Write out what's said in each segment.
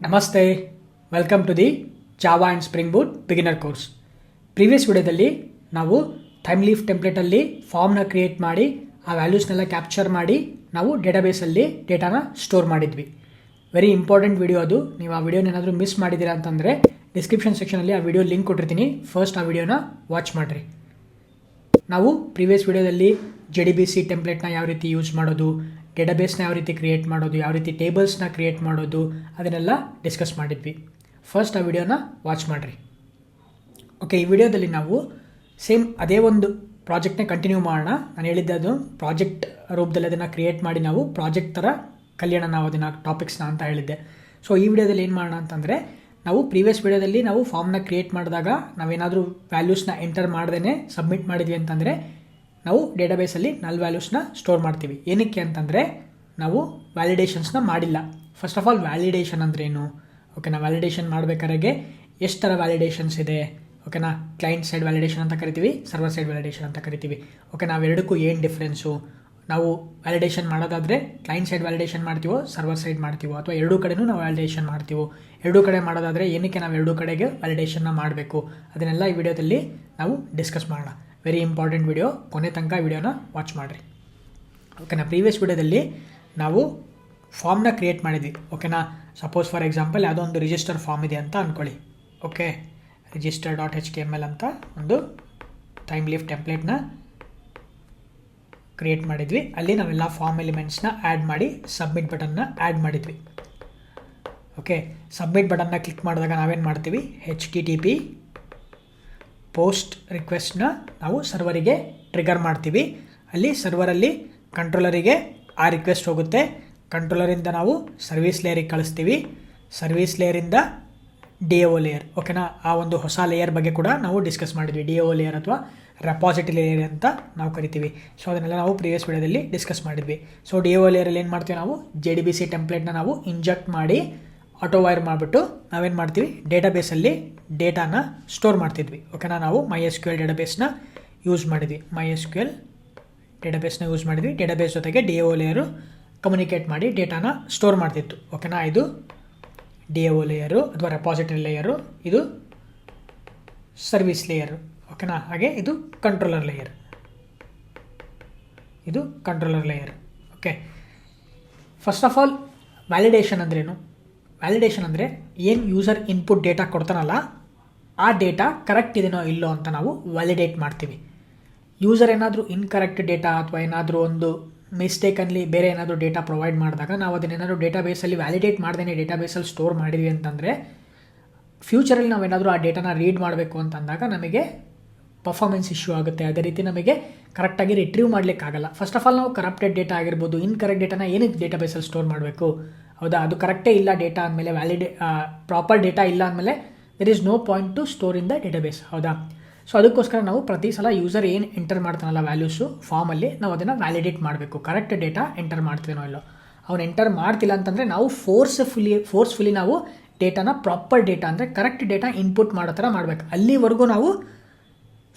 ನಮಸ್ತೆ. Welcome to the Java and Spring Boot beginner course previous ವಿಡಿಯೋದಲ್ಲಿ ನಾವು time leaf ಟೆಂಪ್ಲೇಟಲ್ಲಿ ಫಾರ್ಮ್ನ ಕ್ರಿಯೇಟ್ ಮಾಡಿ, ಆ ವ್ಯಾಲ್ಯೂಸ್ನೆಲ್ಲ ಕ್ಯಾಪ್ಚರ್ ಮಾಡಿ ನಾವು ಡೇಟಾಬೇಸಲ್ಲಿ ಡೇಟಾನ ಸ್ಟೋರ್ ಮಾಡಿದ್ವಿ. ವೆರಿ ಇಂಪಾರ್ಟೆಂಟ್ ವಿಡಿಯೋ ಅದು. ನೀವು ಆ ವಿಡಿಯೋನ ಏನಾದರೂ ಮಿಸ್ ಮಾಡಿದ್ದೀರಾ ಅಂತಂದರೆ ಡಿಸ್ಕ್ರಿಪ್ಷನ್ ಸೆಕ್ಷನಲ್ಲಿ ಆ ವಿಡಿಯೋ ಲಿಂಕ್ ಕೊಟ್ಟಿರ್ತೀನಿ. ಫಸ್ಟ್ ಆ ವಿಡಿಯೋನ ವಾಚ್ ಮಾಡಿರಿ. ನಾವು ಪ್ರೀವಿಯಸ್ ವಿಡಿಯೋದಲ್ಲಿ ಜೆ ಡಿ ಬಿ ಸಿ ಟೆಂಪ್ಲೇಟ್ನ ಯಾವ ರೀತಿ ಯೂಸ್ ಮಾಡೋದು ಡೇಟಾಬೇಸ್ನ ಯಾವ ರೀತಿ ಕ್ರಿಯೇಟ್ ಮಾಡೋದು, ಯಾವ ರೀತಿ ಟೇಬಲ್ಸ್ನ ಕ್ರಿಯೇಟ್ ಮಾಡೋದು, ಅದನ್ನೆಲ್ಲ ಡಿಸ್ಕಸ್ ಮಾಡಿದ್ವಿ. ಫಸ್ಟ್ ಆ ವಿಡಿಯೋನ ವಾಚ್ ಮಾಡಿರಿ. ಓಕೆ ಈ ವಿಡಿಯೋದಲ್ಲಿ ನಾವು ಸೇಮ್ ಅದೇ ಒಂದು ಪ್ರಾಜೆಕ್ಟ್ನೇ ಕಂಟಿನ್ಯೂ ಮಾಡೋಣ. ನಾನು ಹೇಳಿದ್ದೆ ಅದು ಪ್ರಾಜೆಕ್ಟ್ ರೂಪದಲ್ಲಿ ಅದನ್ನು ಕ್ರಿಯೇಟ್ ಮಾಡಿ ನಾವು ಪ್ರಾಜೆಕ್ಟ್ ಥರ ಕಲ್ಯಾಣ ನಾವು ಅದನ್ನು ಟಾಪಿಕ್ಸ್ನ ಅಂತ ಹೇಳಿದ್ದೆ. ಸೊ ಈ ವಿಡಿಯೋದಲ್ಲಿ ಏನು ಮಾಡೋಣ ಅಂತಂದರೆ ನಾವು ಪ್ರೀವಿಯಸ್ ವಿಡಿಯೋದಲ್ಲಿ ನಾವು ಫಾರ್ಮ್ನ ಕ್ರಿಯೇಟ್ ಮಾಡಿದಾಗ ನಾವೇನಾದರೂ ವ್ಯಾಲ್ಯೂಸ್ನ ಎಂಟರ್ ಮಾಡ್ದೇ ಸಬ್ಮಿಟ್ ಮಾಡಿದ್ವಿ ಅಂತಂದರೆ ನಾವು ಡೇಟಾಬೇಸಲ್ಲಿ ನಲ್ ವ್ಯಾಲ್ಯೂಸ್ನ ಸ್ಟೋರ್ ಮಾಡ್ತೀವಿ. ಏನಕ್ಕೆ ಅಂತಂದರೆ ನಾವು ವ್ಯಾಲಿಡೇಷನ್ಸ್ನ ಮಾಡಿಲ್ಲ. ಫಸ್ಟ್ ಆಫ್ ಆಲ್ ವ್ಯಾಲಿಡೇಷನ್ ಅಂದ್ರೇನು? ಓಕೆನಾ ವ್ಯಾಲಿಡೇಷನ್ ಮಾಡಬೇಕಾದ್ರೆ ಎಷ್ಟು ಥರ ವ್ಯಾಲಿಡೇಷನ್ಸ್ ಇದೆ? ಓಕೆನಾ ಕ್ಲೈಂಟ್ ಸೈಡ್ ವ್ಯಾಲಿಡೇಷನ್ ಅಂತ ಕರಿತೀವಿ ಸರ್ವರ್ ಸೈಡ್ ವ್ಯಾಲಿಡೇಷನ್ ಅಂತ ಕರಿತೀವಿ. ಓಕೆ ನಾವೆರಡಕ್ಕೂ ಏನು ಡಿಫ್ರೆನ್ಸು ನಾವು ವ್ಯಾಲಿಡೇಷನ್ ಮಾಡೋದಾದರೆ ಕ್ಲೈಂಟ್ ಸೈಡ್ ವ್ಯಾಲಿಡೇಷನ್ ಮಾಡ್ತೀವೋ ಸರ್ವರ್ ಸೈಡ್ ಮಾಡ್ತೀವೋ? ಅಥವಾ ಎರಡೂ ಕಡೆನೂ ನಾವು ವ್ಯಾಲಿಡೇಷನ್ ಮಾಡ್ತೀವೋ? ಎರಡೂ ಕಡೆ ಮಾಡೋದಾದರೆ ಏನಕ್ಕೆ ನಾವು ಎರಡೂ ಕಡೆಗೆ ವ್ಯಾಲಿಡೇಷನ್ನ ಮಾಡಬೇಕು? ಅದನ್ನೆಲ್ಲ ಈ ವಿಡಿಯೋದಲ್ಲಿ ನಾವು ಡಿಸ್ಕಸ್ ಮಾಡೋಣ. ವೆರಿ ಇಂಪಾರ್ಟೆಂಟ್ ವಿಡಿಯೋ ಕೊನೆ ತನಕ ವಿಡಿಯೋನ ವಾಚ್ ಮಾಡಿರಿ. ಓಕೆನಾ ಪ್ರೀವಿಯಸ್ ವಿಡಿಯೋದಲ್ಲಿ ನಾವು ಫಾರ್ಮ್ನ ಕ್ರಿಯೇಟ್ ಮಾಡಿದ್ವಿ. ಓಕೆನಾ ಸಪೋಸ್ ಫಾರ್ ಎಕ್ಸಾಂಪಲ್ ಯಾವುದೋ ಒಂದು ರಿಜಿಸ್ಟರ್ ಫಾರ್ಮ್ ಇದೆ ಅಂತ ಅಂದ್ಕೊಳ್ಳಿ okay register dot H K M L ಅಂತ ಒಂದು ಟೈಮ್ ಲೀಫ್ ಟೆಂಪ್ಲೇಟ್ನ ಕ್ರಿಯೇಟ್ ಮಾಡಿದ್ವಿ. ಅಲ್ಲಿ ನಾವೆಲ್ಲ ಫಾರ್ಮ್ ಎಲಿಮೆಂಟ್ಸ್ನ ಆ್ಯಡ್ ಮಾಡಿ ಸಬ್ಮಿಟ್ ಬಟನ್ನ ಆ್ಯಡ್ ಮಾಡಿದ್ವಿ. ಓಕೆ ಸಬ್ಮಿಟ್ ಬಟನ್ನ ಕ್ಲಿಕ್ ಮಾಡಿದಾಗ ನಾವೇನು ಮಾಡ್ತೀವಿ? H T T P post ರಿಕ್ವೆಸ್ಟ್ನ ನಾವು ಸರ್ವರಿಗೆ ಟ್ರಿಗರ್ ಮಾಡ್ತೀವಿ. ಅಲ್ಲಿ ಸರ್ವರಲ್ಲಿ ಕಂಟ್ರೋಲರಿಗೆ ಆ ರಿಕ್ವೆಸ್ಟ್ ಹೋಗುತ್ತೆ. ಕಂಟ್ರೋಲರಿಂದ ನಾವು ಸರ್ವಿಸ್ ಲೇಯರಿಗೆ ಕಳಿಸ್ತೀವಿ. ಸರ್ವಿಸ್ ಲೇಯರಿಂದ ಡಿ ಒ ಲೇಯರ್, ಓಕೆನಾ? ಆ ಒಂದು ಹೊಸ ಲೇಯರ್ ಬಗ್ಗೆ ಕೂಡ ನಾವು ಡಿಸ್ಕಸ್ ಮಾಡಿದ್ವಿ. ಡಿ ಒ ಲೇಯರ್ ಅಥವಾ ರೆಪಾಸಿಟಿ ಲೇಯರ್ ಅಂತ ನಾವು ಕರಿತೀವಿ. ಸೊ, ಅದನ್ನೆಲ್ಲ ನಾವು ಪ್ರೀವಿಯಸ್ ವಿಡಿಯೋದಲ್ಲಿ ಡಿಸ್ಕಸ್ ಮಾಡಿದ್ವಿ. ಸೊ, ಡಿ ಒ ಲೇಯರಲ್ಲಿ ಏನು ಮಾಡ್ತೀವಿ ನಾವು? ಜೆ ಡಿ ಬಿ ಸಿ ಟೆಂಪ್ಲೇಟ್ನ ನಾವು ಇಂಜೆಕ್ಟ್ ಮಾಡಿ ಆಟೋ ವೈರ್ ಮಾಡಿಬಿಟ್ಟು ನಾವೇನು ಮಾಡ್ತೀವಿ? ಡೇಟಾಬೇಸಲ್ಲಿ ಡೇಟಾನ ಸ್ಟೋರ್ ಮಾಡ್ತಿದ್ವಿ. ಓಕೆನಾ? ನಾವು ಮೈ ಎಸ್ ಕ್ಯೂ ಎಲ್ ಡೇಟಾಬೇಸ್ನ ಯೂಸ್ ಮಾಡಿದ್ವಿ. ಮೈ ಎಸ್ ಕ್ಯೂ ಎಲ್ ಡೇಟಾಬೇಸ್ನ ಯೂಸ್ ಮಾಡಿದ್ವಿ. ಡೇಟಾಬೇಸ್ ಜೊತೆಗೆ ಡಿ ಒ ಲೇಯರು ಕಮ್ಯುನಿಕೇಟ್ ಮಾಡಿ ಡೇಟಾನ ಸ್ಟೋರ್ ಮಾಡ್ತಿತ್ತು. ಓಕೆನಾ? ಇದು ಡಿ ಒ ಲೇಯರು ಅಥವಾ ರೆಪಾಸಿಟರಿ ಲೇಯರು ಇದು ಸರ್ವಿಸ್ ಲೇಯರು ಓಕೆನಾ? ಹಾಗೆ ಇದು ಕಂಟ್ರೋಲರ್ ಲೇಯರ್ ಇದು controller layer okay. First of all validation ಅಂದ್ರೇನು? ವ್ಯಾಲಿಡೇಷನ್ ಅಂದರೆ ಏನು ಯೂಸರ್ ಇನ್ಪುಟ್ ಡೇಟಾ ಕೊಡ್ತಾನಲ್ಲ ಆ ಡೇಟಾ ಕರೆಕ್ಟ್ ಇದೆಯೋ ಇಲ್ಲೋ ಅಂತ ನಾವು ವ್ಯಾಲಿಡೇಟ್ ಮಾಡ್ತೀವಿ. ಯೂಸರ್ ಏನಾದರೂ ಇನ್ಕರೆಕ್ಟ್ ಡೇಟಾ ಅಥವಾ ಏನಾದರೂ ಒಂದು ಮಿಸ್ಟೇಕಲ್ಲಿ ಬೇರೆ ಏನಾದರೂ ಡೇಟಾ ಪ್ರೊವೈಡ್ ಮಾಡಿದಾಗ ನಾವು ಅದನ್ನೇನಾದರೂ ಡೇಟಾಬೇಸಲ್ಲಿ ವ್ಯಾಲಿಡೇಟ್ ಮಾಡ್ದೇ ಡೇಟಾಬೇಸಲ್ಲಿ ಸ್ಟೋರ್ ಮಾಡಿದ್ವಿ ಅಂತಂದರೆ ಫ್ಯೂಚರಲ್ಲಿ ನಾವೇನಾದರೂ ಆ ಡೇಟಾನ ರೀಡ್ ಮಾಡಬೇಕು ಅಂತಂದಾಗ ನಮಗೆ ಪರ್ಫಾರ್ಮೆನ್ಸ್ ಇಶ್ಯೂ ಆಗುತ್ತೆ. ಅದೇ ರೀತಿ ನಮಗೆ ಕರೆಕ್ಟಾಗಿ ರಿಟ್ರೀವ್ ಮಾಡಲಿಕ್ಕಾಗಲ್ಲ ಫಸ್ಟ್ ಆಫ್ ಆಲ್ ನಾವು ಕರಪ್ಟೆಡ್ ಡೇಟಾ ಆಗಿರ್ಬೋದು ಇನ್ಕರೆಕ್ಟ್ ಡೇಟಾನ ಏನಕ್ಕೆ ಡೇಟಾ ಬೇಸಲ್ಲಿ ಸ್ಟೋರ್ ಮಾಡಬೇಕು? ಹೌದಾ? ಅದು ಕರೆಕ್ಟೇ ಇಲ್ಲ ಡೇಟಾ ಅಂದಮೇಲೆ ವ್ಯಾಲಿಡೇ ಪ್ರಾಪರ್ ಡೇಟಾ ಇಲ್ಲ ಅಂದಮೇಲೆ there is no point to store in the database ಹೌದಾ? ಸೊ ಅದಕ್ಕೋಸ್ಕರ ನಾವು ಪ್ರತಿ ಸಲ ಯೂಸರ್ ಏನು ಎಂಟರ್ ಮಾಡ್ತಾನಲ್ಲ ವ್ಯಾಲ್ಯೂಸು ಫಾರ್ಮಲ್ಲಿ ನಾವು ಅದನ್ನು ವ್ಯಾಲಿಡೇಟ್ ಮಾಡಬೇಕು. ಕರೆಕ್ಟ್ ಡೇಟಾ ಎಂಟರ್ ಮಾಡ್ತೀನೋ ಇಲ್ಲೋ? ಅವ್ನು ಎಂಟರ್ ಮಾಡ್ತಿಲ್ಲ ಅಂತಂದರೆ ನಾವು ಫೋರ್ಸ್ಫುಲಿ ಫೋರ್ಸ್ಫುಲಿ ನಾವು ಡೇಟಾನ ಪ್ರಾಪರ್ ಡೇಟಾ ಅಂದರೆ ಕರೆಕ್ಟ್ ಡೇಟಾ ಇನ್ಪುಟ್ ಮಾಡೋ ಥರ ಮಾಡಬೇಕು. ಅಲ್ಲಿವರೆಗೂ ನಾವು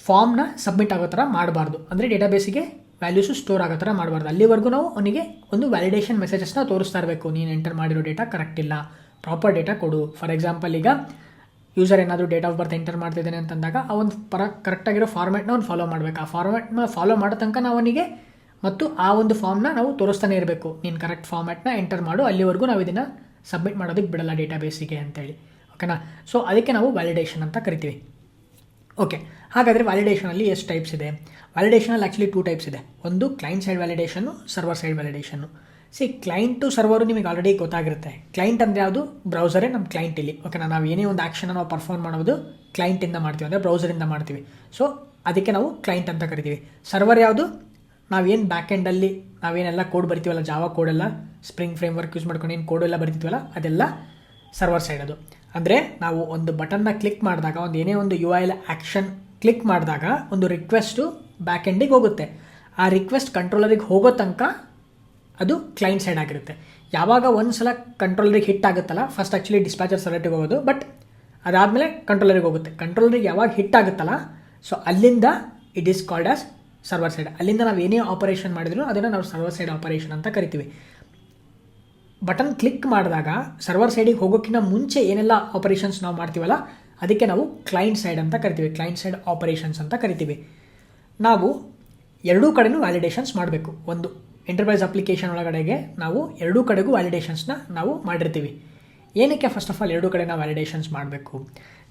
ಫಾರ್ಮ್ನ ಸಬ್ಮಿಟ್ ಆಗೋ ಥರ ಮಾಡಬಾರ್ದು. ಅಂದರೆ ಡೇಟಾಬೇಸಿಗೆ ವ್ಯಾಲ್ಯೂಸು ಸ್ಟೋರ್ ಆಗೋ ಥರ ಮಾಡಬಾರ್ದು. ಅಲ್ಲಿವರೆಗೂ ನಾವು ಅವನಿಗೆ ಒಂದು ವ್ಯಾಲಿಡೇಷನ್ ಮೆಸೇಜಸ್ನ ತೋರಿಸ್ತಾ ಇರಬೇಕು. ನೀನು ಎಂಟರ್ ಮಾಡಿರೋ ಡೇಟಾ ಕರೆಕ್ಟ್ ಇಲ್ಲ. ಪ್ರಾಪರ್ ಡೇಟಾ ಕೊಡು. ಫಾರ್ ಎಕ್ಸಾಂಪಲ್ ಈಗ ಯೂಸರ್ ಏನಾದರೂ ಡೇಟ್ ಆಫ್ ಬರ್ತ್ ಎಂಟರ್ ಮಾಡ್ತಿದ್ದಾನೆ ಅಂತಂದಾಗ, ಆ ಒಂದು ಪರ ಕರೆಕ್ಟಾಗಿರೋ ಫಾರ್ಮ್ಯಾಟ್ನ ಅವ್ನು ಫಾಲೋ ಮಾಡಬೇಕು. ಆ ಫಾರ್ಮ್ಯಾಟ್ನ ಫಾಲೋ ಮಾಡೋ ತನಕ ನಾವು ಅವನಿಗೆ ಮತ್ತು ಆ ಒಂದು ಫಾರ್ಮ್ನ ನಾವು ತೋರಿಸ್ತಾನೆ ಇರಬೇಕು. ನೀನು ಕರೆಕ್ಟ್ ಫಾರ್ಮ್ಯಾಟ್ನ ಎಂಟರ್ ಮಾಡು, ಅಲ್ಲಿವರೆಗೂ ನಾವು ಇದನ್ನು ಸಬ್ಮಿಟ್ ಮಾಡೋದಕ್ಕೆ ಬಿಡಲ್ಲ ಡೇಟಾಬೇಸಿಗೆ ಅಂತೇಳಿ. ಓಕೆನಾ ಸೊ ಅದಕ್ಕೆ ನಾವು ವ್ಯಾಲಿಡೇಷನ್ ಅಂತ ಕರಿತೀವಿ. ಓಕೆ ಹಾಗಾದರೆ ವ್ಯಾಲಿಡೇಷನಲ್ಲಿ ಎಷ್ಟು ಟೈಪ್ಸ್ ಇದೆ? ವ್ಯಾಲಿಡೇಷನಲ್ಲಿ ಆ್ಯಕ್ಚುಲಿ ಟೂ ಟೈಪ್ಸ್ ಇದೆ. ಒಂದು client side validation server side validation see client to server ನಿಮಗೆ ಆಲ್ರೆಡಿ ಗೊತ್ತಾಗಿರುತ್ತೆ. ಕ್ಲೈಂಟ್ ಅಂದರೆ ಯಾವುದು? ಬ್ರೌಸರೇ ನಮ್ಮ ಕ್ಲೈಂಟ್ ಇಲ್ಲಿ. ಓಕೆನಾ ನಾವು ಏನೇ ಒಂದು ಆ್ಯಕ್ಷನ್ ನಾವು ಪರ್ಫಾರ್ಮ್ ಮಾಡೋದು ಕ್ಲೈಂಟಿಂದ ಮಾಡ್ತೀವಿ. ಅಂದರೆ ಬ್ರೌಸರಿಂದ ಮಾಡ್ತೀವಿ. ಸೊ ಅದಕ್ಕೆ ನಾವು ಕ್ಲೈಂಟ್ ಅಂತ ಕರಿತೀವಿ. ಸರ್ವರ್ ಯಾವುದು? ನಾವೇನು ಬ್ಯಾಕ್ ಎಂಡಲ್ಲಿ ನಾವೇನೆಲ್ಲ ಕೋಡ್ ಬರ್ತೀವಲ್ಲ ಜಾವಾ ಕೋಡೆಲ್ಲ ಸ್ಪ್ರಿಂಗ್ ಫ್ರೇಮ್ ವರ್ಕ್ ಯೂಸ್ ಮಾಡ್ಕೊಂಡು ಏನು ಕೋಡೆಲ್ಲ ಎಲ್ಲ ಬರ್ತಿದ್ವಲ್ಲ ಅದೆಲ್ಲ ಸರ್ವರ್ ಸೈಡ್ ಅದು. ಅಂದರೆ ನಾವು ಒಂದು ಬಟನ್ನ ಕ್ಲಿಕ್ ಮಾಡಿದಾಗ, ಒಂದು ಏನೇ ಒಂದು U I L action click ಮಾಡಿದಾಗ, ಒಂದು ರಿಕ್ವೆಸ್ಟು ಬ್ಯಾಕ್ ಎಂಡಿಗೆ ಹೋಗುತ್ತೆ. ಆ ರಿಕ್ವೆಸ್ಟ್ ಕಂಟ್ರೋಲರಿಗೆ ಹೋಗೋ ತನಕ ಅದು ಕ್ಲೈಂಟ್ ಸೈಡ್ ಆಗಿರುತ್ತೆ. ಯಾವಾಗ ಒಂದು ಸಲ ಕಂಟ್ರೋಲರಿಗೆ ಹಿಟ್ ಆಗುತ್ತಲ್ಲ ಫಸ್ಟ್ ಆ್ಯಕ್ಚುಲಿ ಡಿಸ್ಪ್ಯಾಚರ್ ಸರ್ವರ್ಟಿಗೆ ಹೋಗೋದು ಬಟ್ ಅದಾದಮೇಲೆ ಕಂಟ್ರೋಲರಿಗೆ ಹೋಗುತ್ತೆ. ಕಂಟ್ರೋಲರಿಗೆ ಯಾವಾಗ ಹಿಟ್ ಆಗುತ್ತಲ್ಲ ಸೊ ಅಲ್ಲಿಂದ it is called as server side ಅಲ್ಲಿಂದ ನಾವು ಏನೇ ಆಪರೇಷನ್ ಮಾಡಿದ್ರು ಅದನ್ನು ನಾವು ಸರ್ವರ್ ಸೈಡ್ ಆಪರೇಷನ್ ಅಂತ ಕರಿತೀವಿ. ಬಟನ್ ಕ್ಲಿಕ್ ಮಾಡಿದಾಗ ಸರ್ವರ್ ಸೈಡಿಗೆ ಹೋಗೋಕ್ಕಿಂತ ಮುಂಚೆ ಏನೆಲ್ಲ ಆಪರೇಷನ್ಸ್ ನಾವು ಮಾಡ್ತೀವಲ್ಲ, ಅದಕ್ಕೆ ನಾವು ಕ್ಲೈಂಟ್ ಸೈಡ್ ಅಂತ ಕರಿತೀವಿ. ಕ್ಲೈಂಟ್ ಸೈಡ್ ಆಪರೇಷನ್ಸ್ ಅಂತ ಕರಿತೀವಿ. ನಾವು ಎರಡೂ ಕಡೆಯೂ ವ್ಯಾಲಿಡೇಷನ್ಸ್ ಮಾಡಬೇಕು. ಒಂದು ಎಂಟರ್ಪ್ರೈಸ್ ಅಪ್ಲಿಕೇಶನ್ ಒಳಗಡೆಗೆ ನಾವು ಎರಡೂ ಕಡೆಗೂ ವ್ಯಾಲಿಡೇಷನ್ಸ್ನ ನಾವು ಮಾಡಿರ್ತೀವಿ. ಏನಕ್ಕೆ ಫಸ್ಟ್ ಆಫ್ ಆಲ್ ಎರಡೂ ಕಡೆ ನಾವು ವ್ಯಾಲಿಡೇಷನ್ಸ್ ಮಾಡಬೇಕು?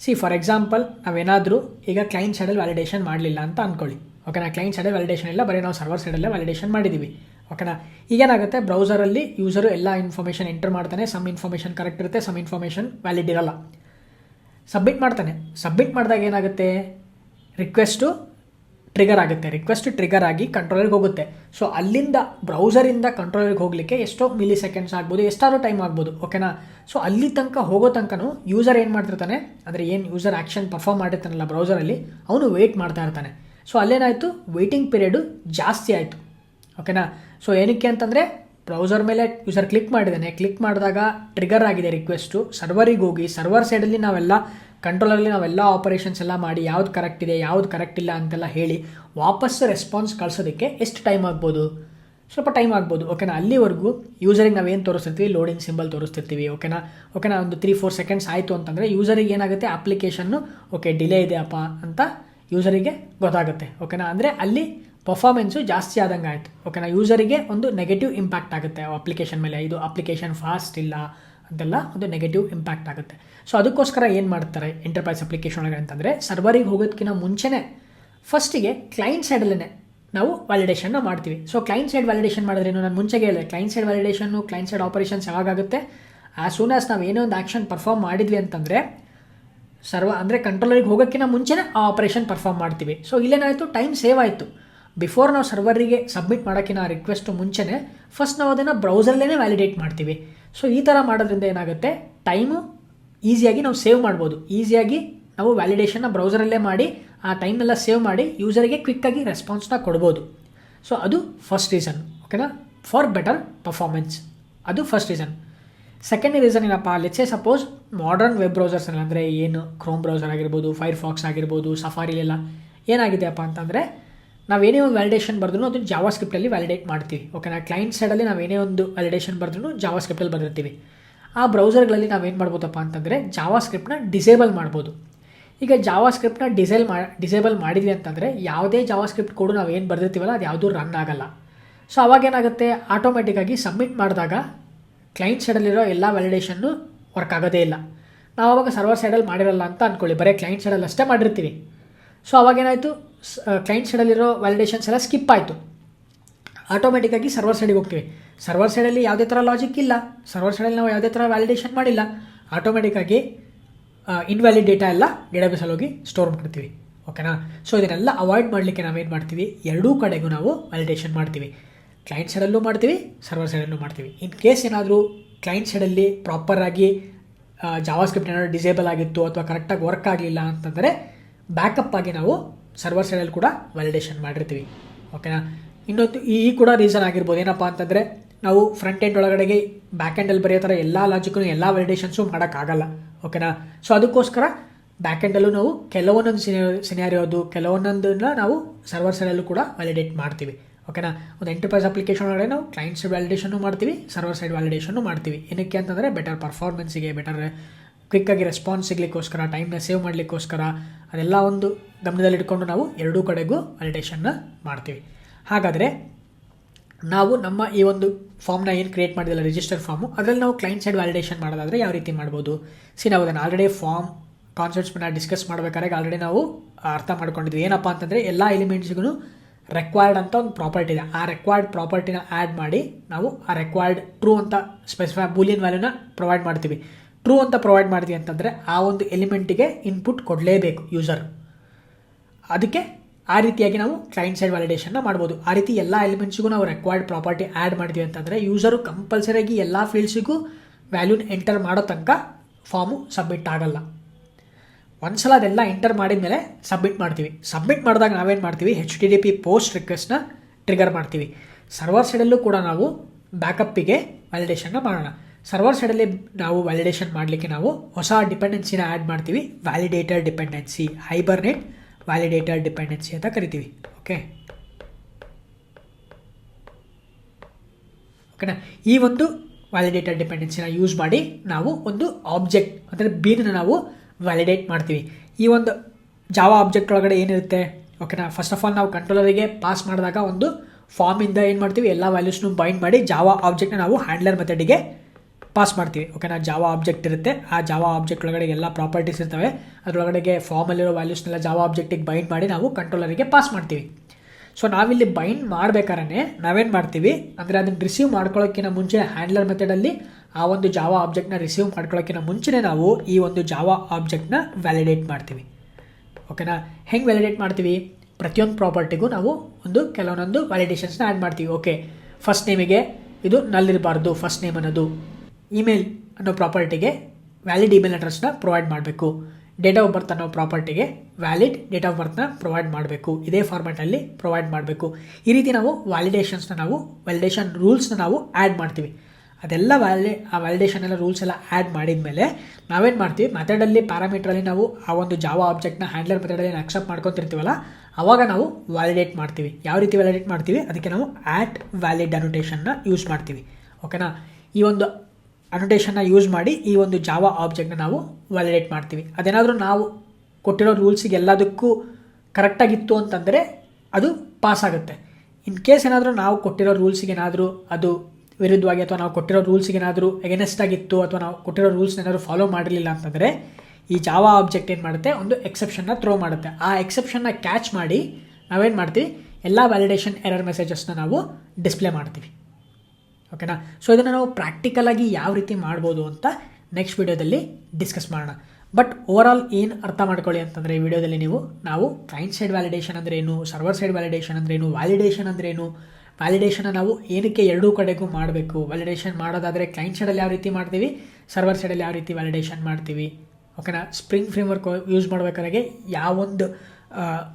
ಸಿ ಫಾರ್ ಎಕ್ಸಾಂಪಲ್ ನಾವೇನಾದರೂ ಈಗ ಕ್ಲೈಂಟ್ ಸೈಡಲ್ಲಿ ವ್ಯಾಲಿಡೇಷನ್ ಮಾಡಲಿಲ್ಲ ಅಂತ ಅಂದ್ಕೊಳ್ಳಿ ಓಕೆನಾ ಕ್ಲೈಂಟ್ ಸೈಡಲ್ಲಿ ವ್ಯಾಲಿಡೇಷನ್ ಇಲ್ಲ, ಬರೀ ನಾವು ಸರ್ವರ್ ಸೈಡಲ್ಲೇ ವ್ಯಾಲಿಡೇಷನ್ ಮಾಡಿದ್ದೀವಿ ಓಕೆನಾ ಈಗೇನಾಗುತ್ತೆ ಬ್ರೌಸರಲ್ಲಿ ಯೂಸರು ಎಲ್ಲ ಇನ್ಫಾರ್ಮೇಷನ್ ಎಂಟರ್ ಮಾಡ್ತಾನೆ ಸಮ್ ಇನ್ಫಾರ್ಮೇಷನ್ ಕರೆಕ್ಟ್ ಇರುತ್ತೆ ಸಮ್ ಇನ್ಫಾರ್ಮೇಷನ್ ವ್ಯಾಲಿಡ್ ಇರಲ್ಲ. ಸಬ್ಮಿಟ್ ಮಾಡ್ತಾನೆ. ಸಬ್ಮಿಟ್ ಮಾಡಿದಾಗ ಏನಾಗುತ್ತೆ? ರಿಕ್ವೆಸ್ಟು ಟ್ರಿಗರ್ ಆಗುತ್ತೆ ರಿಕ್ವೆಸ್ಟ್ ಟ್ರಿಗರ್ ಆಗಿ ಕಂಟ್ರೋಲರ್ಗೆ ಹೋಗುತ್ತೆ. ಸೊ ಅಲ್ಲಿಂದ ಬ್ರೌಸರಿಂದ ಕಂಟ್ರೋಲರ್ಗೆ ಹೋಗಲಿಕ್ಕೆ ಎಷ್ಟೋ ಮಿಲಿ ಸೆಕೆಂಡ್ಸ್ ಆಗ್ಬೋದು, ಎಷ್ಟಾದರೂ ಟೈಮ್ ಆಗ್ಬೋದು ಓಕೆನಾ ಸೊ ಅಲ್ಲಿ ತನಕ, ಹೋಗೋ ತನಕನೂ ಯೂಸರ್ ಏನು ಮಾಡ್ತಿರ್ತಾನೆ? ಅಂದರೆ ಏನು ಯೂಸರ್ ಆ್ಯಕ್ಷನ್ ಪರ್ಫಾರ್ಮ್ ಮಾಡಿರ್ತಾನಲ್ಲ ಬ್ರೌಸರಲ್ಲಿ ಅವನು ವೆಯ್ಟ್ ಮಾಡ್ತಾ ಇರ್ತಾನೆ. ಸೊ ಅಲ್ಲೇನಾಯಿತು? ವೆಯ್ಟಿಂಗ್ ಪೀರಿಯಡು ಜಾಸ್ತಿ ಆಯಿತು ಓಕೆನಾ ಸೊ ಏನಕ್ಕೆ ಅಂತಂದರೆ ಬ್ರೌಸರ್ ಮೇಲೆ ಯೂಸರ್ ಕ್ಲಿಕ್ ಮಾಡಿದ್ದಾನೆ. ಕ್ಲಿಕ್ ಮಾಡಿದಾಗ ಟ್ರಿಗರ್ ಆಗಿದೆ ರಿಕ್ವೆಸ್ಟು ಸರ್ವರಿಗೆ ಹೋಗಿ ಸರ್ವರ್ ಸೈಡಲ್ಲಿ ನಾವೆಲ್ಲ ಕಂಟ್ರೋಲಲ್ಲಿ ನಾವೆಲ್ಲ ಆಪರೇಷನ್ಸ್ ಎಲ್ಲ ಮಾಡಿ ಯಾವ್ದು ಕರೆಕ್ಟ್ ಇದೆ, ಯಾವ್ದು ಕರೆಕ್ಟ್ ಇಲ್ಲ ಅಂತೆಲ್ಲ ಹೇಳಿ ವಾಪಸ್ ರೆಸ್ಪಾನ್ಸ್ ಕಳ್ಸೋದಕ್ಕೆ ಎಷ್ಟು ಟೈಮ್ ಆಗ್ಬೋದು? ಸ್ವಲ್ಪ ಟೈಮ್ ಆಗ್ಬೋದು. ಓಕೆನಾ ಅಲ್ಲಿವರೆಗೂ ಯೂಸರಿಗೆ ನಾವೇನು ತೋರಿಸ್ತಿರ್ತೀವಿ? Loading symbol ತೋರಿಸ್ತಿರ್ತೀವಿ. ಓಕೆನಾ ಓಕೆನಾ ಒಂದು ತ್ರೀ ಫೋರ್ ಸೆಕೆಂಡ್ಸ್ ಆಯಿತು ಅಂತಂದರೆ ಯೂಸರಿಗೆ ಏನಾಗುತ್ತೆ? ಅಪ್ಲಿಕೇಶನ್ನು ಓಕೆ ಡಿಲೇ ಇದೆಯಪ್ಪ ಅಂತ ಯೂಸರಿಗೆ ಗೊತ್ತಾಗುತ್ತೆ. ಓಕೆನಾ ಅಂದರೆ ಅಲ್ಲಿ ಪರ್ಫಾರ್ಮೆನ್ಸು ಜಾಸ್ತಿ ಆದಂಗೆ ಆಯಿತು ಓಕೆನಾ ಯೂಸರಿಗೆ ಒಂದು ನೆಗೆಟಿವ್ ಇಂಪ್ಯಾಕ್ಟ್ ಆಗುತ್ತೆ ಅಪ್ಲಿಕೇಶನ್ ಮೇಲೆ. ಇದು ಅಪ್ಲಿಕೇಶನ್ ಫಾಸ್ಟ್ ಇಲ್ಲ. ಅಂತೆಲ್ಲ ಒಂದು ನೆಗೆಟಿವ್ ಇಂಪ್ಯಾಕ್ಟ್ ಆಗುತ್ತೆ. ಸೊ ಅದಕ್ಕೋಸ್ಕರ ಏನು ಮಾಡ್ತಾರೆ ಎಂಟರ್ಪ್ರೈಸ್ ಅಪ್ಲಿಕೇಶನ್ ಒಳಗೆ ಅಂತಂದರೆ ಸರ್ವರಿಗೆ ಹೋಗೋದಕ್ಕಿಂತ ಮುಂಚೆನೇ ಫಸ್ಟಿಗೆ ಕ್ಲೈಂಟ್ ಸೈಡಲ್ಲೇ ನಾವು ವ್ಯಾಲಿಡೇಷನ್ನ ಮಾಡ್ತೀವಿ. ಸೊ ಕ್ಲೈಂಟ್ ಸೈಡ್ ವ್ಯಾಲಿಡೇಷನ್ ಮಾಡಿದ್ರೇನು ನಾನು ಮುಂಚೆಗೆ ಹೇಳಿದೆ client side validation client side operations ಯಾವಾಗುತ್ತೆ as soon as ನಾವು ಏನೋ ಒಂದು ಆ್ಯಕ್ಷನ್ ಪರ್ಫಾರ್ಮ್ ಮಾಡಿದ್ವಿ ಅಂತಂದರೆ ಸರ್ವ ಅಂದರೆ ಕಂಟ್ರೋಲರಿಗೆ ಹೋಗೋಕ್ಕಿಂತ ಮುಂಚೆನೇ ಆ ಆಪರೇಷನ್ ಪರ್ಫಾರ್ಮ್ ಮಾಡ್ತೀವಿ. ಸೊ ಇಲ್ಲೇನಾಯಿತು? ಟೈಮ್ ಸೇವ್ ಆಯಿತು. ಬಿಫೋರ್ ನಾವು ಸರ್ವರಿಗೆ ಸಬ್ಮಿಟ್ ಮಾಡೋಕ್ಕಿಂತ ರಿಕ್ವೆಸ್ಟು ಮುಂಚೆನೇ ಫಸ್ಟ್ ನಾವು ಅದನ್ನು ಬ್ರೌಸರ್ಲೇ ವ್ಯಾಲಿಡೇಟ್ ಮಾಡ್ತೀವಿ. ಸೊ ಈ ಥರ ಮಾಡೋದ್ರಿಂದ ಏನಾಗುತ್ತೆ? ಟೈಮು ಈಸಿಯಾಗಿ ನಾವು ಸೇವ್ ಮಾಡ್ಬೋದು. ಈಸಿಯಾಗಿ ನಾವು ವ್ಯಾಲಿಡೇಷನ್ನ ಬ್ರೌಸರಲ್ಲೇ ಮಾಡಿ, ಆ ಟೈಮ್ನೆಲ್ಲ ಸೇವ್ ಮಾಡಿ ಯೂಸರಿಗೆ ಕ್ವಿಕ್ಕಾಗಿ ರೆಸ್ಪಾನ್ಸ್ನ ಕೊಡ್ಬೋದು. ಸೊ ಅದು ಫಸ್ಟ್ ರೀಸನ್ ಓಕೆನಾ ಫಾರ್ ಬೆಟರ್ ಪರ್ಫಾರ್ಮೆನ್ಸ್ ಅದು ಫಸ್ಟ್ ರೀಸನ್ ಸೆಕೆಂಡ್ ರೀಸನ್ ಏನಪ್ಪ? Say suppose modern web browsers ಅಂದರೆ ಏನು? ಕ್ರೋಮ್ ಬ್ರೌಸರ್ ಆಗಿರ್ಬೋದು ಫೈರ್ ಫಾಕ್ಸ್ ಆಗಿರ್ಬೋದು ಸಫಾರಿಲೆಲ್ಲ ಏನಾಗಿದೆಯಪ್ಪ ಅಂತಂದರೆ ನಾವೇನೇ ಒಂದು ವ್ಯಾಲಿಡೇಷನ್ ಬರೆದ್ರು ಅದನ್ನು ಜಾವಾ ಸ್ಕ್ರಿಪ್ಟಲ್ಲಿ ವ್ಯಾಲಿಡೇಟ್ ಮಾಡ್ತೀವಿ. ಓಕೆನಾ ಕ್ಲೈಂಟ್ ಸೈಡಲ್ಲಿ ನಾವೇನೇ ಒಂದು ವ್ಯಾಲಿಡೇಷನ್ ಬರೆದ್ರು ಜಾವಾ ಸ್ಕ್ರಿಪ್ಟಲ್ಲಿ ಬಂದಿರ್ತೀವಿ ಆ ಬ್ರೌಸರ್ಗಳಲ್ಲಿ ನಾವೇನು ಮಾಡ್ಬೋದಪ್ಪ ಅಂತಂದರೆ ಜಾವಾ ಸ್ಕ್ರಿಪ್ಟನ್ನ ಡಿಸೇಬಲ್ ಮಾಡ್ಬೋದು. ಈಗ ಜಾವಾ ಸ್ಕ್ರಿಪ್ಟನ್ನ ಡಿಸೇಲ್ ಮಾ ಡಿಸೇಬಲ್ ಮಾಡಿದ್ವಿ ಅಂತಂದರೆ ಯಾವುದೇ ಜಾವಾ ಸ್ಕ್ರಿಪ್ಟ್ ಕೋಡು ನಾವು ಏನು ಬರೆದಿರ್ತೀವಲ್ಲ ಅದು ಯಾವುದೂ ರನ್ ಆಗಲ್ಲ. ಸೊ ಅವಾಗೇನಾಗುತ್ತೆ ಆಟೋಮೆಟಿಕ್ಕಾಗಿ ಸಬ್ಮಿಟ್ ಮಾಡಿದಾಗ ಕ್ಲೈಂಟ್ ಸೈಡಲ್ಲಿರೋ ಎಲ್ಲ ವ್ಯಾಲಿಡೇಷನ್ನು ವರ್ಕ್ ಆಗೋದೇ ಇಲ್ಲ. ನಾವು ಅವಾಗ ಸರ್ವರ್ ಸೈಡಲ್ಲಿ ಮಾಡಿರಲ್ಲ ಅಂತ ಅಂದ್ಕೊಳ್ಳಿ ಬರೀ ಕ್ಲೈಂಟ್ ಸೈಡಲ್ಲಿ ಅಷ್ಟೇ ಮಾಡಿರ್ತೀವಿ. ಸೊ ಅವಾಗೇನಾಯಿತು ಕ್ಲೈಂಟ್ ಸೈಡಲ್ಲಿರೋ ವ್ಯಾಲಿಡೇಷನ್ಸ್ ಎಲ್ಲ ಸ್ಕಿಪ್ ಆಯಿತು. ಆಟೋಮೆಟಿಕ್ಕಾಗಿ ಸರ್ವರ್ ಸೈಡಿಗೆ ಹೋಗ್ತೀವಿ. ಸರ್ವರ್ ಸೈಡಲ್ಲಿ ಯಾವುದೇ ಥರ ಲಾಜಿಕ್ ಇಲ್ಲ. ಸರ್ವರ್ ಸೈಡಲ್ಲಿ ನಾವು ಯಾವುದೇ ಥರ ವ್ಯಾಲಿಡೇಷನ್ ಮಾಡಿಲ್ಲ. ಆಟೋಮೆಟಿಕ್ಕಾಗಿ ಇನ್ವ್ಯಾಲಿಡ್ ಡೇಟಾ ಎಲ್ಲ ಡೇಟಾಬೇಸಲ್ಲಿ ಹೋಗಿ ಸ್ಟೋರ್ ಮಾಡ್ತೀವಿ. ಓಕೆನಾ ಸೊ ಇದನ್ನೆಲ್ಲ ಅವಾಯ್ಡ್ ಮಾಡಲಿಕ್ಕೆ ನಾವೇನು ಮಾಡ್ತೀವಿ? ಎರಡೂ ಕಡೆಗೂ ನಾವು ವ್ಯಾಲಿಡೇಷನ್ ಮಾಡ್ತೀವಿ. ಕ್ಲೈಂಟ್ ಸೈಡಲ್ಲೂ ಮಾಡ್ತೀವಿ ಸರ್ವರ್ ಸೈಡಲ್ಲೂ ಮಾಡ್ತೀವಿ. ಇನ್ ಕೇಸ್ ಏನಾದರೂ ಕ್ಲೈಂಟ್ ಸೈಡಲ್ಲಿ ಪ್ರಾಪರಾಗಿ ಜಾವಾ ಸ್ಕ್ರಿಪ್ಟ್ ಏನಾದರೂ ಡಿಸೇಬಲ್ ಆಗಿತ್ತು ಅಥವಾ ಕರೆಕ್ಟಾಗಿ ವರ್ಕ್ ಆಗಲಿಲ್ಲ ಅಂತಂದರೆ ಬ್ಯಾಕಪ್ ಆಗಿ ನಾವು ಸರ್ವರ್ ಸೈಡಲ್ಲಿ ಕೂಡ ವ್ಯಾಲಿಡೇಷನ್ ಮಾಡಿರ್ತೀವಿ. ಓಕೆನಾ ಇನ್ನೊಂದು, ಈ ಕೂಡ ರೀಸನ್ ಆಗಿರ್ಬೋದು. ಏನಪ್ಪ ಅಂತಂದರೆ, ನಾವು ಫ್ರಂಟ್ ಎಂಡ್ ಒಳಗಡೆಗೆ ಬ್ಯಾಕ್ ಎಂಡಲ್ಲಿ ಬರೆಯೋ ಥರ ಎಲ್ಲ ಲಾಜಿಕ್ನು ಎಲ್ಲ ವ್ಯಾಲಿಡೇಷನ್ಸು ಮಾಡೋಕ್ಕಾಗಲ್ಲ. ಓಕೆನಾ ಸೊ ಅದಕ್ಕೋಸ್ಕರ ಬ್ಯಾಕ್ ಎಂಡಲ್ಲೂ ನಾವು ಕೆಲವೊಂದೊಂದು ಸಿನಾರಿಯೋದು ಕೆಲವೊಂದೊಂದನ್ನ ನಾವು ಸರ್ವರ್ ಸೈಡಲ್ಲೂ ಕೂಡ ವ್ಯಾಲಿಡೇಟ್ ಮಾಡ್ತೀವಿ. ಓಕೆನಾ ಒಂದು ಎಂಟರ್ಪ್ರೈಸ್ ಅಪ್ಲಿಕೇಶನ್ ಒಳಗಡೆ ನಾವು ಕ್ಲೈಂಟ್ ಸೈಡ್ ವ್ಯಾಲಿಡೇಷನ್ನು ಮಾಡ್ತೀವಿ ಸರ್ವರ್ ಸೈಡ್ ವ್ಯಾಲಿಡೇಷನ್ನು ಮಾಡ್ತೀವಿ. ಏನಕ್ಕೆ ಅಂತಂದರೆ ಬೆಟರ್ ಪರ್ಫಾರ್ಮೆನ್ಸಿಗೆ ಬೆಟರ್ ಕ್ವಿಕ್ಕಾಗಿ ರೆಸ್ಪಾನ್ಸ್ ಸಿಗಲಿಕ್ಕೋಸ್ಕರ ಟೈಮ್ನ ಸೇವ್ ಮಾಡಲಿಕ್ಕೋಸ್ಕರ, ಅದೆಲ್ಲ ಒಂದು ಗಮನದಲ್ಲಿಟ್ಕೊಂಡು ನಾವು ಎರಡೂ ಕಡೆಗೂ ವ್ಯಾಲಿಡೇಷನ್ನ ಮಾಡ್ತೀವಿ. ಹಾಗಾದರೆ, ನಾವು ನಮ್ಮ ಈ ಒಂದು ಫಾರ್ಮ್ನ ಏನು ಕ್ರಿಯೇಟ್ ಮಾಡಿದಲ್ಲ ರಿಜಿಸ್ಟರ್ ಫಾರ್ಮು ಅದರಲ್ಲಿ ನಾವು ಕ್ಲೈಂಟ್ ಸೈಡ್ ವ್ಯಾಲಿಡೇಷನ್ ಮಾಡೋದಾದರೆ ಯಾವ ರೀತಿ ಮಾಡ್ಬೋದು? ಸಿ ನಾವು ಅದನ್ನು ಆಲ್ರೆಡಿ ಫಾರ್ಮ್ ಕಾನ್ಸೆಪ್ಟ್ಸ್ನ ಡಿಸ್ಕಸ್ ಮಾಡ್ಬೇಕಾದ್ರೆ ಆಲ್ರೆಡಿ ನಾವು ಅರ್ಥ ಮಾಡ್ಕೊಂಡಿದ್ವಿ. ಏನಪ್ಪ ಅಂತಂದರೆ, ಎಲ್ಲ ಎಲಿಮೆಂಟ್ಸ್ಗೂ ರೆಕ್ವೈರ್ಡ್ ಅಂತ ಒಂದು ಪ್ರಾಪರ್ಟಿ ಇದೆ. ಆ ರೆಕ್ವೈರ್ಡ್ ಪ್ರಾಪರ್ಟಿನ ಆ್ಯಡ್ ಮಾಡಿ ನಾವು ಆ ರೆಕ್ವೈರ್ಡ್ ಟ್ರೂ ಅಂತ ಸ್ಪೆಸಿಫೈ ಬೂಲಿಯನ್ ವ್ಯಾಲ್ಯೂನ ಪ್ರೊವೈಡ್ ಮಾಡ್ತೀವಿ. ಟ್ರೂ ಅಂತ ಪ್ರೊವೈಡ್ ಮಾಡಿದ್ವಿ ಅಂತಂದರೆ ಆ ಒಂದು ಎಲಿಮೆಂಟಿಗೆ ಇನ್ಪುಟ್ ಕೊಡಲೇಬೇಕು ಯೂಸರ್ ಅದಕ್ಕೆ ಆ ರೀತಿಯಾಗಿ ನಾವು ಕ್ಲೈಂಟ್ ಸೈಡ್ ವ್ಯಾಲಿಡೇಷನ್ನ ಮಾಡ್ಬೋದು. ಆ ರೀತಿ ಎಲ್ಲ ಎಲಿಮೆಂಟ್ಸಿಗೂ ನಾವು ರೆಕ್ವೈರ್ಡ್ ಪ್ರಾಪರ್ಟಿ ಆ್ಯಡ್ ಮಾಡಿದ್ವಿ ಅಂತಂದರೆ ಯೂಸರು ಕಂಪಲ್ಸರಿಯಾಗಿ ಎಲ್ಲ ಫೀಲ್ಡ್ಸಿಗೂ ವ್ಯಾಲ್ಯೂನ್ ಎಂಟರ್ ಮಾಡೋ ತನಕ ಫಾರ್ಮು ಸಬ್ಮಿಟ್ ಆಗಲ್ಲ. ಒಂದ್ಸಲ ಅದೆಲ್ಲ ಎಂಟರ್ ಮಾಡಿದ ಮೇಲೆ ಸಬ್ಮಿಟ್ ಮಾಡ್ತೀವಿ. ಸಬ್ಮಿಟ್ ಮಾಡಿದಾಗ ನಾವೇನು ಮಾಡ್ತೀವಿ? H T T P post ರಿಕ್ವೆಸ್ಟ್ನ trigger ಮಾಡ್ತೀವಿ. ಸರ್ವರ್ ಸೈಡಲ್ಲೂ ಕೂಡ ನಾವು ಬ್ಯಾಕಪ್ಪಿಗೆ ವ್ಯಾಲಿಡೇಷನ್ನ ಮಾಡೋಣ. ಸರ್ವರ್ ಸೈಡಲ್ಲಿ ನಾವು ವ್ಯಾಲಿಡೇಷನ್ ಮಾಡಲಿಕ್ಕೆ ನಾವು ಹೊಸ ಡಿಪೆಂಡೆನ್ಸಿನ ಆ್ಯಡ್ ಮಾಡ್ತೀವಿ. ವ್ಯಾಲಿಡೇಟರ್ ಡಿಪೆಂಡೆನ್ಸಿ ಹೈಬರ್ನೆಟ್ ವ್ಯಾಲಿಡೇಟರ್ ಡಿಪೆಂಡೆನ್ಸಿ ಅಂತ ಕರಿತೀವಿ. ಓಕೆ ಓಕೆನಾ ಈ ಒಂದು ವ್ಯಾಲಿಡೇಟರ್ ಡಿಪೆಂಡೆನ್ಸಿನ ಯೂಸ್ ಮಾಡಿ ನಾವು ಒಂದು ಆಬ್ಜೆಕ್ಟ್ ಅಂದರೆ ಬೀನ ನಾವು ವ್ಯಾಲಿಡೇಟ್ ಮಾಡ್ತೀವಿ. ಈ ಒಂದು ಜಾವಾ ಆಬ್ಜೆಕ್ಟ್ ಒಳಗಡೆ ಏನಿರುತ್ತೆ? ಓಕೆನಾ ಫಸ್ಟ್ ಆಫ್ ಆಲ್ ನಾವು ಕಂಟ್ರೋಲರಿಗೆ ಪಾಸ್ ಮಾಡಿದಾಗ ಒಂದು ಫಾರ್ಮಿಂದ ಏನು ಮಾಡ್ತೀವಿ? ಎಲ್ಲ ವ್ಯಾಲ್ಯೂಸ್ನು ಬೈಂಡ್ ಮಾಡಿ ಜಾವಾ ಆಬ್ಜೆಕ್ಟ್ನ ನಾವು ಹ್ಯಾಂಡ್ಲರ್ ಮೆಥಡಿಗೆ ಪಾಸ್ ಮಾಡ್ತೀವಿ. ಓಕೆನಾ ಜಾವಾ ಆಬ್ಜೆಕ್ಟ್ ಇರುತ್ತೆ. ಆ ಜಾವಾ ಆಬ್ಜೆಕ್ಟ್ ಒಳಗಡೆ ಎಲ್ಲ ಪ್ರಾಪರ್ಟೀಸ್ ಇರ್ತವೆ. ಅದರೊಳಗಡೆಗೆ ಫಾರ್ಮಲ್ಲಿರೋ ವ್ಯಾಲ್ಯೂಸ್ನೆಲ್ಲ ಜಾವಾ ಆಬ್ಜೆಕ್ಟಿಗೆ ಬೈಂಡ್ ಮಾಡಿ ನಾವು ಕಂಟ್ರೋಲರಿಗೆ ಪಾಸ್ ಮಾಡ್ತೀವಿ. ಸೊ ನಾವಿಲ್ಲಿ ಬೈಂಡ್ ಮಾಡಬೇಕಾರೇ ನಾವೇನು ಮಾಡ್ತೀವಿ? ಅಂದರೆ ಅದನ್ನು ರಿಸೀವ್ ಮಾಡ್ಕೊಳ್ಳೋಕ್ಕಿಂತ ಮುಂಚೆ ಹ್ಯಾಂಡ್ಲರ್ ಮೆಥಡಲ್ಲಿ ಆ ಒಂದು ಜಾವಾ ಆಬ್ಜೆಕ್ಟ್ನ ರಿಸೀವ್ ಮಾಡ್ಕೊಳ್ಳೋಕ್ಕಿಂತ ಮುಂಚೆನೇ ನಾವು ಈ ಒಂದು ಜಾವಾ ಆಬ್ಜೆಕ್ಟ್ನ ವ್ಯಾಲಿಡೇಟ್ ಮಾಡ್ತೀವಿ. ಓಕೆನಾ ಹೆಂಗೆ ವ್ಯಾಲಿಡೇಟ್ ಮಾಡ್ತೀವಿ? ಪ್ರತಿಯೊಂದು ಪ್ರಾಪರ್ಟಿಗೂ ನಾವು ಒಂದು ಕೆಲವೊಂದೊಂದು ವ್ಯಾಲಿಡೇಷನ್ಸ್ನ ಆ್ಯಡ್ ಮಾಡ್ತೀವಿ. ಓಕೆ ಫಸ್ಟ್ ನೇಮಿಗೆ ಇದು ನಲ್ಲಿರಬಾರ್ದು ಫಸ್ಟ್ ನೇಮ್ ಅನ್ನೋದು. ಇಮೇಲ್ ಅನ್ನೋ ಪ್ರಾಪರ್ಟಿಗೆ ವ್ಯಾಲಿಡ್ ಇಮೇಲ್ ಅಡ್ರೆಸ್ನ ಪ್ರೊವೈಡ್ ಮಾಡಬೇಕು. ಡೇಟ್ ಆಫ್ ಬರ್ತ್ ಅನ್ನೋ ಪ್ರಾಪರ್ಟಿಗೆ ವ್ಯಾಲಿಡ್ ಡೇಟ್ ಆಫ್ ಬರ್ತ್ನ ಪ್ರೊವೈಡ್ ಮಾಡಬೇಕು. ಇದೇ ಫಾರ್ಮ್ಯಾಟಲ್ಲಿ ಪ್ರೊವೈಡ್ ಮಾಡಬೇಕು. ಈ ರೀತಿ ನಾವು ವ್ಯಾಲಿಡೇಷನ್ಸ್ನ ನಾವು ವ್ಯಾಲಿಡೇಷನ್ ರೂಲ್ಸ್ನ ನಾವು ಆ್ಯಡ್ ಮಾಡ್ತೀವಿ. ಅದೆಲ್ಲ ವ್ಯಾಲಿ ಆ ವ್ಯಾಲಿಡೇಷನ್ ಎಲ್ಲ ರೂಲ್ಸ್ ಎಲ್ಲ ಆ್ಯಡ್ ಮಾಡಿದ ಮೇಲೆ ನಾವೇನು ಮಾಡ್ತೀವಿ? ಮೆಥಡಲ್ಲಿ ಪ್ಯಾರಾಮೀಟ್ರಲ್ಲಿ ನಾವು ಆ ಒಂದು ಜಾವ ಆಬ್ಜೆಕ್ಟ್ನ ಹ್ಯಾಂಡ್ಲರ್ ಮೆಥಡಲ್ಲಿ ಅಕ್ಸೆಪ್ಟ್ ಮಾಡ್ಕೊತಿರ್ತೀವಲ್ಲ ಆವಾಗ ನಾವು ವ್ಯಾಲಿಡೇಟ್ ಮಾಡ್ತೀವಿ. ಯಾವ ರೀತಿ ವ್ಯಾಲಿಡೇಟ್ ಮಾಡ್ತೀವಿ? ಅದಕ್ಕೆ ನಾವು ಆ್ಯಟ್ ವ್ಯಾಲಿಡ್ ಅನೋಟೇಷನ್ನ ಯೂಸ್ ಮಾಡ್ತೀವಿ. ಓಕೆನಾ ಈ ಒಂದು ಅನೋಟೇಷನ್ನ ಯೂಸ್ ಮಾಡಿ ಈ ಒಂದು ಜಾವಾ ಆಬ್ಜೆಕ್ಟ್ನ ನಾವು ವ್ಯಾಲಿಡೇಟ್ ಮಾಡ್ತೀವಿ. ಅದೇನಾದರೂ ನಾವು ಕೊಟ್ಟಿರೋ ರೂಲ್ಸಿಗೆ ಎಲ್ಲದಕ್ಕೂ ಕರೆಕ್ಟಾಗಿತ್ತು ಅಂತಂದರೆ ಅದು ಪಾಸ್ ಆಗುತ್ತೆ. ಇನ್ ಕೇಸ್ ಏನಾದರೂ ನಾವು ಕೊಟ್ಟಿರೋ ರೂಲ್ಸಿಗೆ ಏನಾದರೂ ಅದು ವಿರುದ್ಧವಾಗಿ ಅಥವಾ ನಾವು ಕೊಟ್ಟಿರೋ ರೂಲ್ಸಿಗೆ ಏನಾದರೂ ಎಗೇನೆಸ್ಟ್ ಆಗಿತ್ತು ಅಥವಾ ನಾವು ಕೊಟ್ಟಿರೋ ರೂಲ್ಸ್ ಏನಾದರೂ ಫಾಲೋ ಮಾಡಿರಲಿಲ್ಲ ಅಂತಂದರೆ ಈ ಜಾವಾ ಆಬ್ಜೆಕ್ಟ್ ಏನು ಮಾಡುತ್ತೆ? ಒಂದು ಎಕ್ಸೆಪ್ಷನ್ನ ಥ್ರೋ ಮಾಡುತ್ತೆ. ಆ ಎಕ್ಸೆಪ್ಷನ್ನ ಕ್ಯಾಚ್ ಮಾಡಿ ನಾವೇನು ಮಾಡ್ತೀವಿ? ಎಲ್ಲ ವ್ಯಾಲಿಡೇಷನ್ ಎರರ್ ಮೆಸೇಜಸ್ನ ನಾವು ಡಿಸ್ಪ್ಲೇ ಮಾಡ್ತೀವಿ. ಓಕೆನಾ? ಸೊ ಇದನ್ನು ನಾವು ಪ್ರಾಕ್ಟಿಕಲಾಗಿ ಯಾವ ರೀತಿ ಮಾಡ್ಬೋದು ಅಂತ ನೆಕ್ಸ್ಟ್ ವಿಡಿಯೋದಲ್ಲಿ ಡಿಸ್ಕಸ್ ಮಾಡೋಣ. ಬಟ್ ಓವರ್ ಏನು ಅರ್ಥ ಮಾಡ್ಕೊಳ್ಳಿ ಅಂತಂದರೆ ಈ ವಿಡಿಯೋದಲ್ಲಿ ನೀವು, ನಾವು ಕ್ಲೈಂಟ್ ಸೈಡ್ ವ್ಯಾಲಿಡೇಷನ್ ಅಂದರೆ ಏನು ಸರ್ವರ್ ಸೈಡ್ ವ್ಯಾಲಿಡೇಷನ್ ಅಂದ್ರೆ ಏನು ವ್ಯಾಲಿಡೇಷನ್ ಅಂದ್ರೆ ಏನು ವ್ಯಾಲಿಡೇಷನ್ನ ನಾವು ಏನಕ್ಕೆ ಎರಡೂ ಕಡೆಗೂ ಮಾಡಬೇಕು? ವ್ಯಾಲಿಡೇಷನ್ ಮಾಡೋದಾದರೆ ಕ್ಲೈಂಟ್ ಸೈಡಲ್ಲಿ ಯಾವ ರೀತಿ ಮಾಡ್ತೀವಿ ಸರ್ವರ್ ಸೈಡಲ್ಲಿ ಯಾವ ರೀತಿ ವ್ಯಾಲಿಡೇಷನ್ ಮಾಡ್ತೀವಿ? ಓಕೆನಾ? ಸ್ಪ್ರಿಂಗ್ ಫ್ರೇಮ್ವರ್ಕ್ ಯೂಸ್ ಮಾಡಬೇಕಾದ್ರೆ ಯಾವೊಂದು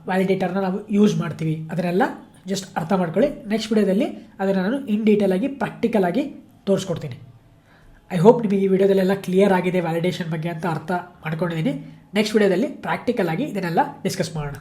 ವ್ಯಾಲಿಡೇಟರ್ನ ನಾವು ಯೂಸ್ ಮಾಡ್ತೀವಿ. ಅದನ್ನೆಲ್ಲ ಜಸ್ಟ್ ಅರ್ಥ ಮಾಡ್ಕೊಳ್ಳಿ. ನೆಕ್ಸ್ಟ್ ವಿಡಿಯೋದಲ್ಲಿ ಅದನ್ನು ನಾನು ಇನ್ ಡೀಟೇಲ್ ಆಗಿ ಪ್ರಾಕ್ಟಿಕಲ್ ಆಗಿ ತೋರಿಸ್ಕೊಡ್ತೀನಿ. ಐ ಹೋಪ್ ನಿಮಗೆ ಈ ವಿಡಿಯೋದಲ್ಲೆಲ್ಲ ಕ್ಲಿಯರ್ ಆಗಿದೆ ವ್ಯಾಲಿಡೇಷನ್ ಬಗ್ಗೆ ಅಂತ ಅರ್ಥ ಮಾಡ್ಕೊಂಡಿದ್ದೀನಿ. ನೆಕ್ಸ್ಟ್ ವಿಡಿಯೋದಲ್ಲಿ ಪ್ರಾಕ್ಟಿಕಲ್ ಆಗಿ ಇದನ್ನೆಲ್ಲ ಡಿಸ್ಕಸ್ ಮಾಡೋಣ.